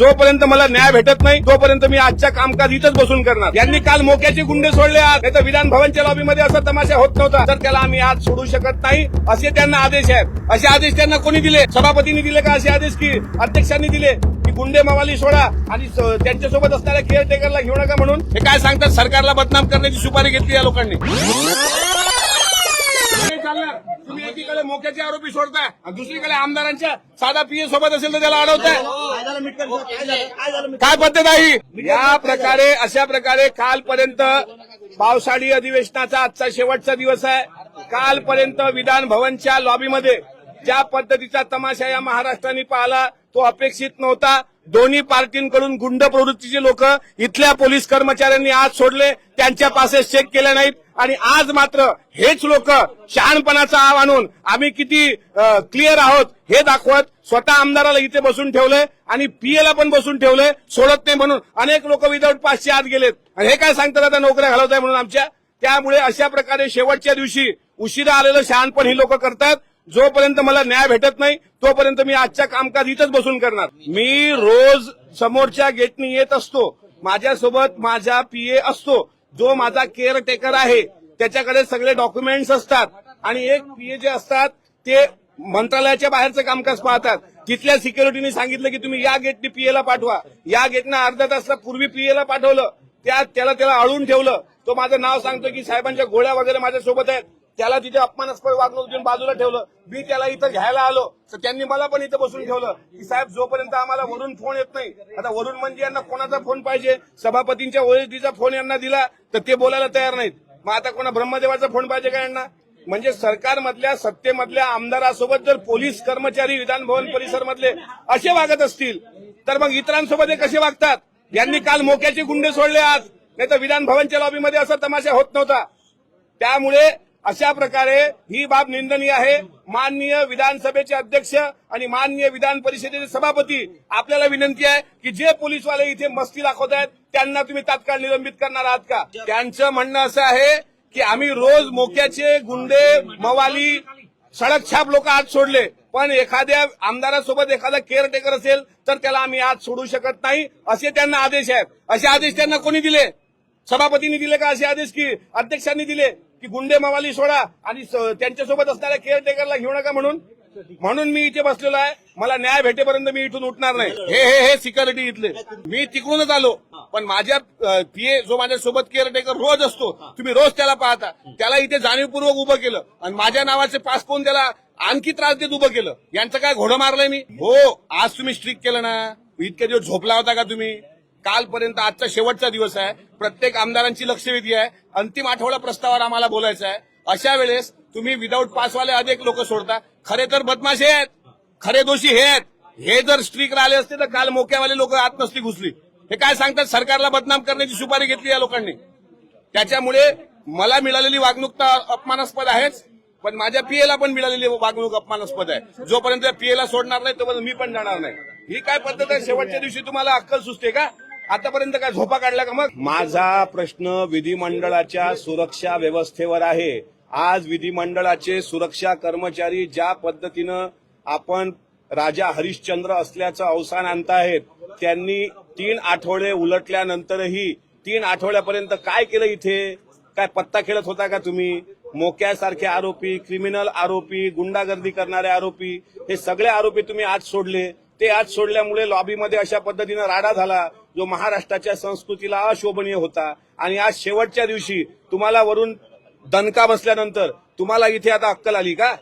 जोपर्यंत मला न्याय भेटत नाही तोपर्यंत मी आजच्या कामकाज इथंच बसून करणार. यांनी काल मोक्याचे गुंडे सोडले आज. नाही तर विधान भवनच्या लॉबीमध्ये असा तमाशा होत नव्हता. तर त्याला आम्ही आज सोडू शकत नाही असे त्यांना आदेश आहेत. असे आदेश त्यांना कोणी दिले? सभापतींनी दिले का असे आदेश की अध्यक्षांनी दिले? की गुंडे मवाली सोडा आणि त्यांच्यासोबत असणाऱ्या केअरटेकरला घेऊ नका म्हणून? हे काय सांगतात? सरकारला बदनाम करण्याची सुपारी घेतली या लोकांनी. तुम्ही एकीकडे मोक्याचे आरोपी सोडताय दुसरीकडे आमदारांच्या साधा पीए सोबत असेल तर त्याला अडवताय. काय मिटकर काय पद्धत आहे ही? या प्रकारे अशा प्रकारे कालपर्यंत पावसाळी अधिवेशनाचा आजचा शेवटचा दिवस आहे. कालपर्यंत विधान भवनच्या लॉबीमध्ये ज्या पद्धतीचा तमाशा या महाराष्ट्राने पाहिला तो अपेक्षित नव्हता. दोन्ही पार्टींकडून गुंड प्रवृत्तीचे लोक इथल्या पोलीस कर्मचाऱ्यांनी आज सोडले. त्यांच्या पासेस चेक केल्या नाहीत. आणि आज मात्र हेच लोक शहाणपणाचा आव आणून आम्ही किती क्लिअर आहोत हे दाखवत स्वतः आमदाराला इथे बसून ठेवलंय आणि पीएला पण बसून ठेवलंय सोडत नाही म्हणून. अनेक लोक विदाऊट पाचशे आत गेलेत. आणि हे काय सांगतात आता नोकऱ्या घालवत आहे म्हणून आमच्या? त्यामुळे अशा प्रकारे शेवटच्या दिवशी उशिरा आलेलं शहाणपण ही लोक करतात. जोपर्यंत मला न्याय भेटत नाही तोपर्यंत मी आजच्या कामकाज इथंच बसून करणार. मी रोज समोरच्या गेटनी येत असतो. माझ्यासोबत माझा पीए असतो. जो माझा केअर टेकर आहे त्याच्याकडे सगळे डॉक्युमेंट्स असतात. आणि एक पीए जे असतात ते मंत्रालयाच्या बाहेरचं कामकाज पाहतात. तिथल्या सिक्युरिटीने सांगितलं की तुम्ही या गेटने पीएला पाठवा. या गेटनं अर्धा तासला पूर्वी पीएला पाठवलं. त्या त्याला त्याला अळून ठेवलं. तो माझं नाव सांगतो की साहेबांच्या गोळ्या वगैरे माझ्यासोबत आहेत. त्याला तिथे अपमानास्पद वागणूक देऊन बाजूला ठेवलं. मी त्याला इथं घ्यायला आलो तर त्यांनी मला पण इथं बसून ठेवलं. की साहेब जोपर्यंत आम्हाला वरून फोन येत नाही आता वरून म्हणजे यांना कोणाचा फोन पाहिजे? सभापतींच्या ओएसडीचा फोन यांना दिला तर ते बोलायला तयार नाहीत. मग आता कोणा ब्रह्मदेवाचा फोन पाहिजे का यांना? म्हणजे सरकारमधल्या सत्तेमधल्या आमदारासोबत जर पोलीस कर्मचारी विधान भवन परिसरमधले असे वागत असतील तर मग इतरांसोबत हे कसे वागतात? यांनी काल मोक्याचे गुंडे सोडले आज. नाही तर विधान भवनच्या लॉबीमध्ये असा तमाशा होत नव्हता. त्यामुळे अशा प्रकारे ही बाब निंदनीय आहे. माननीय विधानसभेचे अध्यक्ष आणि माननीय विधान परिषदेचे सभापती आपल्याला विनंती आहे की जे पोलीसवाले इथे मस्ती दाखवत आहेत त्यांना तुम्ही तात्काळ निलंबित करणार आहात का? त्यांचं म्हणणं असं आहे की आम्ही रोज मोक्याचे गुंडे मवाली सडक छाप लोक आज सोडले. पण एखाद्या आमदारासोबत एखादा केअरटेकर असेल तर त्याला आम्ही आज सोडू शकत नाही. असे त्यांना आदेश आहेत. असे आदेश त्यांना कोणी दिले? सभापतींनी दिले का असे आदेश की अध्यक्षांनी दिले? की गुंडे मवाली सोडा आणि त्यांच्यासोबत असणाऱ्या केअरटेकरला घेऊ नका म्हणून. म्हणून मी इथे बसलेलो आहे. मला न्याय भेटेपर्यंत मी इथून उठणार नाही. हे हे हे सिक्युरिटी इथले. मी तिकडूनच आलो. पण माझ्या पीए जो माझ्या सोबत केअरटेकर रोज असतो तुम्ही रोज त्याला पाहता. त्याला इथे जाणीवपूर्वक उभं केलं. आणि माझ्या नावाचे पास पाहून त्याला आणखी त्रास देत उभं केलं. यांचं काय घोडं मारलंय मी? हो आज तुम्ही स्ट्रिक केलं ना. इतके दिवस झोपला होता का तुम्ही? कालपर्यंत आजचा शेवटचा दिवस आहे. प्रत्येक आमदारांची लक्षवेधी आहे. अंतिम आठवडा प्रस्तावावर आम्हाला बोलायचं आहे. अशा वेळेस तुम्ही विदाऊट पासवाले अधिक लोक सोडता. खरे तर बदमाश आहेत. खरे दोषी हे आहेत. हे जर स्ट्रिक राहिले असते तर काल मोक्यावाले लोक आत नसती घुसली. हे काय सांगतात? सरकारला बदनाम करण्याची सुपारी घेतली या लोकांनी. त्याच्यामुळे मला मिळालेली वागणूक तर अपमानास्पद आहेच. पण माझ्या पीएला पण मिळालेली वागणूक अपमानास्पद आहे. जोपर्यंत पीएला सोडणार नाही तोपर्यंत मी पण जाणार नाही. ही काय पद्धत आहे? शेवटच्या दिवशी तुम्हाला अक्कल सुचते का? आतापर्यंत काय झोपा काढला का मग? माझा प्रश्न विधिमंडळाच्या सुरक्षा व्यवस्थेवर आहे. आज विधिमंडळाचे सुरक्षा कर्मचारी ज्या पद्धतीनं आपण राजा हरिश्चंद्र असल्याचं अवसान आणताहेत त्यांनी तीन आठवडे उलटल्यानंतरही तीन आठवड्यापर्यंत काय केलं इथे? काय पत्ता खेळत होता का तुम्ही? मोक्यासारखे आरोपी क्रिमिनल आरोपी गुंडागर्दी करणारे आरोपी हे सगळे आरोपी तुम्ही आज सोडले. ते आज सोडल्यामुळे लॉबीमध्ये अशा पद्धतीनं राडा झाला. जो महाराष्ट्राच्या संस्कृतीला अशोभनीय होता. आणि आज शेवटच्या दिवशी तुम्हाला वरून दणका बसल्यानंतर तुम्हाला इथे आता अक्कल आली का?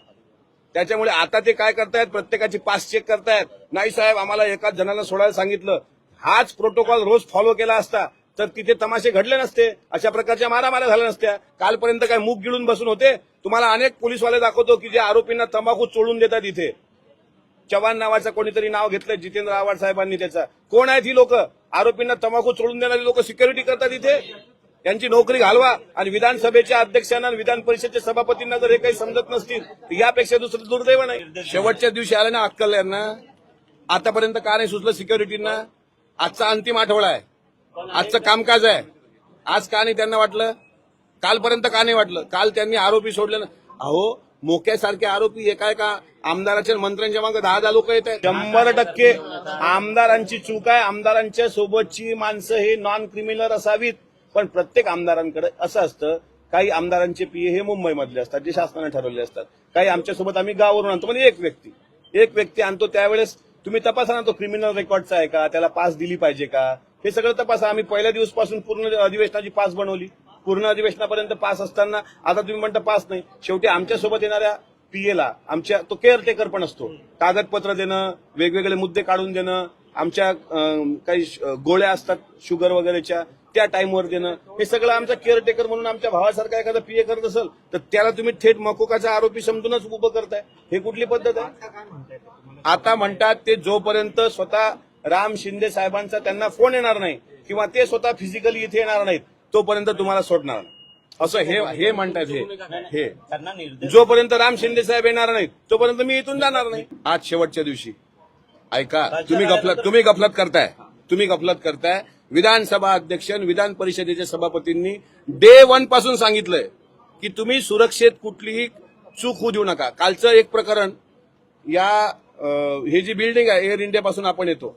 त्याच्यामुळे आता ते काय करतायत? प्रत्येकाची पास चेक करतायत. नाही साहेब आम्हाला एकाच जणांना सोडायला सांगितलं. हाच प्रोटोकॉल रोज फॉलो केला असता. तर तिथे तमाशे घडले नसते. अशा प्रकारच्या मारामाऱ्या झाल्या नसत्या. कालपर्यंत काय मूग गिळून बसून होते? तुम्हाला अनेक पोलीसवाले दाखवतो की जे आरोपींना तंबाखू चोळून देतात इथे. चव्हाण नावाचं कोणीतरी नाव घेतलं जितेंद्र आव्हाड साहेबांनी त्याचा. कोण आहेत ही लोक? आरोपींना तंबाखू चोळून देणारी लोक सिक्युरिटी करतात इथे. त्यांची नोकरी घालवा आणि विधानसभेच्या अध्यक्षांना विधान परिषदेच्या सभापतींना जर हे काही समजत नसतील तर यापेक्षा दुसरं दुर्दैव नाही. शेवटच्या दिवशी आले ना अक्कल यांना. आतापर्यंत का नाही सुचलं सिक्युरिटींना आजचा अंतिम आठवडा आहे. आजचं कामकाज आहे. आज का नाही त्यांना वाटलं? कालपर्यंत का नाही वाटलं? काल त्यांनी आरोपी सोडले ना. अहो मोक्यासारखे आरोपी एका एका आमदाराच्या मंत्र्यांच्या मागे दहा दहा लोक येत आहेत शंभर टक्के आमदारांची चूक आहे. आमदारांच्या सोबतची माणसं हे नॉन क्रिमिनल असावीत पण प्रत्येक आमदारांकडे असं असतं काही आमदारांचे पीए हे मुंबईमधले असतात जे शासनाने ठरवले असतात. काही आमच्यासोबत आम्ही गावावरून आणतो म्हणजे एक व्यक्ती. एक व्यक्ती आणतो त्यावेळेस तुम्ही तपासा ना तो क्रिमिनल रेकॉर्डचा आहे का? त्याला पास दिली पाहिजे का? हे सगळं तपासा. आम्ही पहिल्या दिवसपासून पूर्ण अधिवेशनाची पास बनवली. पूर्ण अधिवेशनापर्यंत पास असताना आता तुम्ही म्हणता पास नाही. शेवटी आमच्यासोबत येणाऱ्या पीएला आमच्या तो केअरटेकर पण असतो. कागदपत्र देणं वेगवेगळे मुद्दे काढून देणं आमच्या काही गोळ्या असतात शुगर वगैरेच्या त्या टाइमवर देणं. हे सगळं आमचा केअरटेकर म्हणून आमच्या भावासारखा एखादा पीए करत असेल तर त्याला तुम्ही थेट मकोकाचा आरोपी समजूनच उभं करताय. हे कुठली पद्धत आहे? आता म्हणतात ते जोपर्यंत स्वतः राम शिंदे साहेबांचा त्यांना फोन येणार नाही किंवा ते स्वतः फिजिकली इथे येणार नाहीत तोपर्यंत तुम्हाला सोडणार नाही. असं हे हे म्हणतात हे. हे. जोपर्यंत राम शिंदे साहेब येणार नाहीत तोपर्यंत मी इथून जाणार नाही. आज शेवटच्या दिवशी. ऐका तुम्ही गफलत तुम्ही गफलत करताय. तुम्ही गफलत करताय. विधानसभा अध्यक्ष विधान परिषदेच्या सभापतींनी डे वनपासून सांगितलंय की तुम्ही सुरक्षेत कुठलीही चूक होऊ देऊ नका. कालचं एक प्रकरण या हे जी बिल्डिंग आहे एअर इंडिया पासून आपण येतो.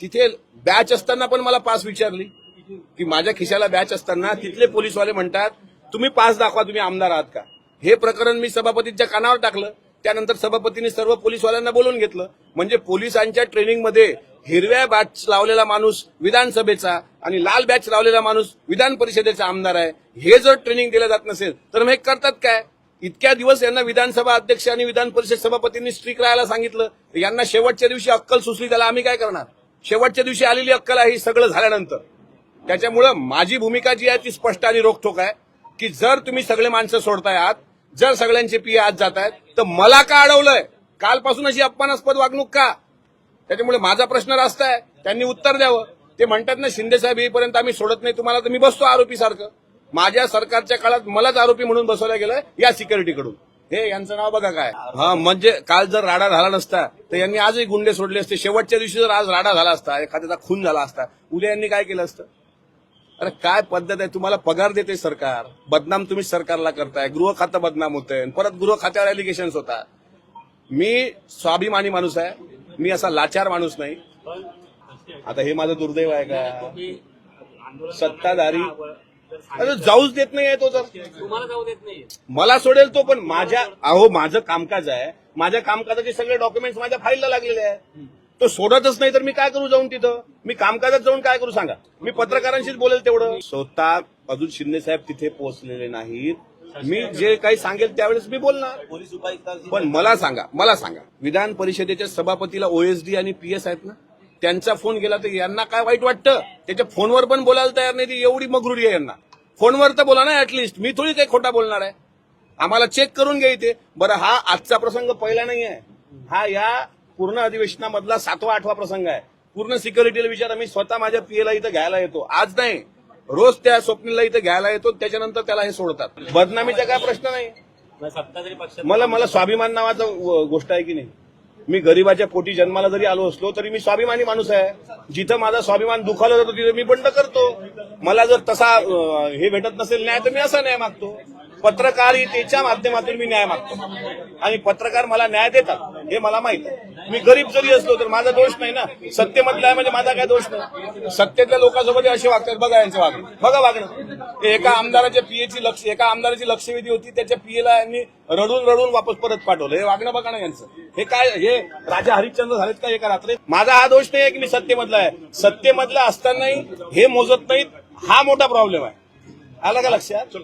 तिथे बॅच असताना पण मला पास विचारली. की माझ्या खिशाला बॅच असताना तिथले पोलीसवाले म्हणतात तुम्ही पास दाखवा तुम्ही आमदार आहात का? हे प्रकरण मी सभापतींच्या कानावर टाकलं. त्यानंतर सभापतींनी सर्व पोलीसवाल्यांना बोलून घेतलं. म्हणजे पोलिसांच्या ट्रेनिंगमध्ये हिरव्या बॅच लावलेला माणूस विधानसभेचा आणि लाल बॅच लावलेला माणूस विधान परिषदेचा आमदार आहे. हे जर ट्रेनिंग दिलं जात नसेल तर मग हे करतात काय? इतक्या दिवस यांना विधानसभा अध्यक्ष आणि विधान परिषद सभापतींनी स्ट्रिक राहायला सांगितलं. यांना शेवटच्या दिवशी अक्कल सुचली त्याला आम्ही काय करणार? शेवटच्या दिवशी आलेली अक्कल आहे ही सगळं झाल्यानंतर. त्याच्यामुळं माझी भूमिका जी आहे ती स्पष्ट आणि रोखोक आहे की जर तुम्ही सगळे माणसं सोडताय आत जर सगळ्यांचे पी आत जात आहेत तर मला का अडवलंय? कालपासून अशी अपमानास्पद वागणूक का? त्याच्यामुळे माझा प्रश्न रास्त आहे. त्यांनी उत्तर द्यावं. ते म्हणतात ना शिंदे साहेब येईपर्यंत आम्ही सोडत नाही तुम्हाला तर मी बसतो आरोपी सारखं माझ्या सरकारच्या काळात मलाच आरोपी म्हणून बसवलं गेलं या सिक्युरिटीकडून. हे यांचं नाव बघा काय. हा म्हणजे काल जर राडा झाला नसता तर यांनी आजही गुंडे सोडले असते. शेवटच्या दिवशी जर आज राडा झाला असता एखाद्याचा खून झाला असता उद्या यांनी काय केलं असतं? अरे काय पद्धत आहे? तुम्हाला पगार देते सरकार. बदनाम तुम्ही सरकारला करताय. गृह खातं बदनाम होतंय परत गृह खात्यावर एलिगेशन होता मी स्वाभिमानी माणूस आहे. मी असा लाचार माणूस नाही. आता हे माझं दुर्दैव आहे का? सत्ताधारी. अरे जाऊच देत नाही तो तर. मला सोडेल तो पण माझ्या अहो माझं कामकाज आहे. माझ्या कामकाजाचे सगळे डॉक्युमेंट्स माझ्या फाईलला लागलेले आहे तो सोडतच नाही तर मी काय करू जाऊन तिथं? मी कामकाजात जाऊन काय करू सांगा? मी पत्रकारांशीच बोलेल तेवढं. स्वतः अजून शिंदे साहेब तिथे पोहोचलेले नाहीत. मी जे काही सांगेल त्यावेळेस मी बोलणार. पोलीस उपायुक्त पण मला सांगा मला सांगा. विधान परिषदेच्या सभापतीला ओएसडी आणि पीएस आहेत ना? त्यांचा फोन गेला तर यांना काय वाईट वाटतं? त्याच्या फोनवर पण बोलायला तयार नाही ती एवढी मगरुरी आहे यांना. फोनवर तर बोला ना ऍटलिस्ट मी थोडी काही खोटा बोलणार आहे. आम्हाला चेक करून घ्या इथे. बरं हा आजचा प्रसंग पहिला नाही आहे हा या पूर्ण अधिवेशनामधला सातवा आठवा प्रसंग आहे. पूर्ण सिक्युरिटीला विचार मी स्वतः माझ्या पीएला इथं घ्यायला येतो. आज नाही. रोज त्या स्वप्नीला इथं घ्यायला येतो त्याच्यानंतर त्याला हे सोडतात. बदनामीचा काय प्रश्न नाही. मला मला स्वाभिमान नावाचं गोष्ट आहे की नाही? मी गरीबाच्या पोटी जन्माला जरी आलो असलो तरी मी स्वाभिमानी माणूस आहे. जिथं माझा स्वाभिमान दुखावला जातो तिथं मी बंड करतो. मला जर तसा हे भेटत नसेल न्याय तर मी असा न्याय मागतो. पत्रकारितेच्या माध्यमातून मी न्याय मागतो. आणि पत्रकार मला न्याय देतात हे मला माहीत आहे. मी गरीब जरी असलो तर माझा दोष नाही ना? सत्तेमधला आहे म्हणजे माझा काय दोष नाही? सत्तेतल्या लोकांसोबत असे वागतात बघा यांचं वागणं. बघा वागणं. एका आमदाराच्या पीएची लक्ष एका आमदाराची लक्षवेधी होती त्याच्या पीएला यांनी रडून रडून वापस परत पाठवलं. हे वागणं बघा ना यांचं. हे काय हे राजा हरिश्चंद्र झालेत का एका रात्री? माझा हा दोष नाही आहे की मी सत्तेमधला आहे. सत्तेमधला असतानाही हे मोजत नाहीत हा मोठा प्रॉब्लेम आहे. आला का लक्षात?